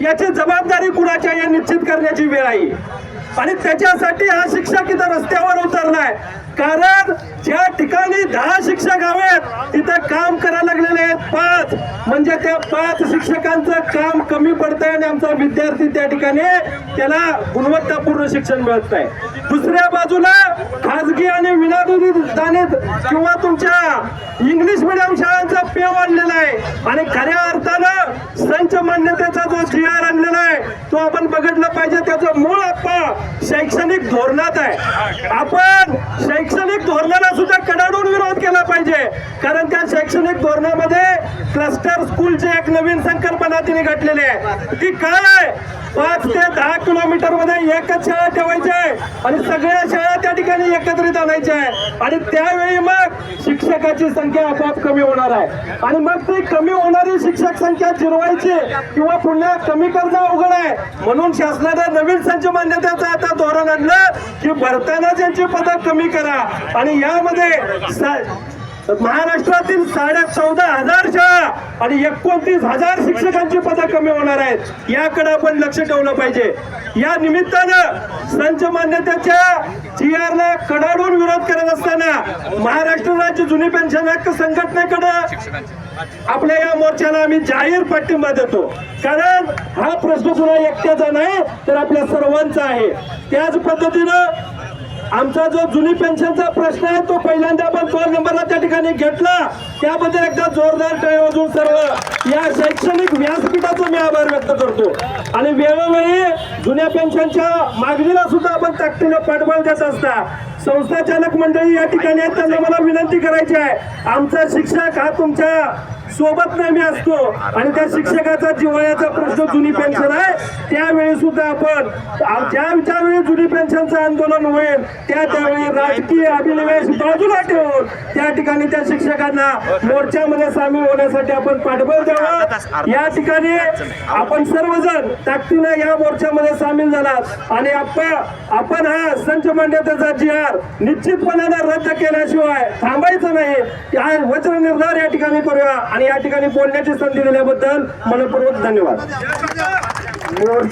याची जबाबदारी कुणाच्या या निश्चित करण्याची वेळ आहे? आणि त्याच्यासाठी हा शिक्षक इथं रस्त्यावर उतरलाय. कारण ज्या ठिकाणी दहा शिक्षक हवेत तिथं काम करायला लागलेले आहेत पाच. म्हणजे त्या पाच शिक्षकांचं काम कमी पडतंय आणि आमचा विद्यार्थी त्या ठिकाणी त्याला गुणवत्तापूर्ण शिक्षण मिळत नाही. दुसऱ्या बाजूला खाजगी आणि विनादुदानित किंवा तुमच्या इंग्लिश मिडियम शाळांचा पे वाढलेला आहे. आणि खऱ्या अर्थानं मान्यतेचा जो आणलेला आहे. तो आपण बघितलं पाहिजे त्याचं मूळ आप्पा शैक्षणिक धोरणात आहे. आपण शैक्षणिक धोरणाला सुद्धा पाहिजे. कारण त्या शैक्षणिक धोरणामध्ये क्लस्टर स्कूलची एक नवीन संकल्पना तिने घातलेली आहे. ती काय? पाच ते दहा किलोमीटरमध्ये एकच शाळा ठेवायची आहे आणि सगळ्या शाळा त्या ठिकाणी एकत्रित आणायच्या आहे आणि त्यावेळी मग शिक्षकाची संख्या आपोआप कमी होणार आहे. आणि मग ती कमी होणारी शिक्षक संख्या जिरवायची किंवा पुन्हा कमी करणं अवघड आहे. म्हणून शासनानं नवीन संच मान्यतेचं आता धोरण आणलं की भरताना त्यांची पदं कमी करा. आणि यामध्ये महाराष्ट्रातील साडे चौदा हजार शाळा आणि एकोणतीस हजार शिक्षकांची पदं कमी होणार आहेत. याकडे आपण लक्ष ठेवलं पाहिजे. या निमित्तानं संच मान्यतेच्या जी ला कडाडून विरोध करत असताना महाराष्ट्र राज्य जुनी पेन्शन हक्क संघटनेकडे आपल्या या मोर्चाला आम्ही जाहीर पाठिंबा देतो. कारण हा प्रश्न कुणा एकट्याचा नाही तर आपल्या सर्वांचा आहे. त्याच पद्धतीनं आमचा जो जुनी पेन्शनचा प्रश्न आहे तो पहिल्यांदा आपण दोन नंबरला त्या ठिकाणी घेतला. त्याबद्दल एकदा जोरदार टाळी सर्व या शैक्षणिक व्यासपीठाचा मी आभार व्यक्त करतो. आणि वेळोवेळी जुन्या पेन्शनच्या मागणीला सुद्धा आपण ताकदीनं पाठबळ देत असता. संस्था चालक मंडळी या ठिकाणी आहेत त्यांना मला विनंती करायची आहे. आमचा शिक्षक हा तुमच्या सोबत नेहमी असतो. आणि त्या शिक्षकाचा जिव्हाळ्याचा प्रश्न जुनी पेन्शन आहे त्यावेळी सुद्धा आपण ज्या ज्यावेळी जुनी पेन्शनचं आंदोलन होईल त्या त्यावेळी राजकीय अभिनिवेश बाजूला ठेवून त्या ठिकाणी त्या शिक्षकांना मोर्चामध्ये सामील होण्यासाठी आपण पाठबळ द्यावं. या ठिकाणी आपण सर्वजण ताकदीनं या मोर्चामध्ये सामील झालात. आणि आपण आपण हा संच मान्यतेचा जी आर निश्चितपणानं रद्द केल्याशिवाय थांबायचं नाही. या वचन निर्धार या ठिकाणी करूया आणि या ठिकाणी बोलण्याची संधी दिल्याबद्दल मनपूर्वक धन्यवाद.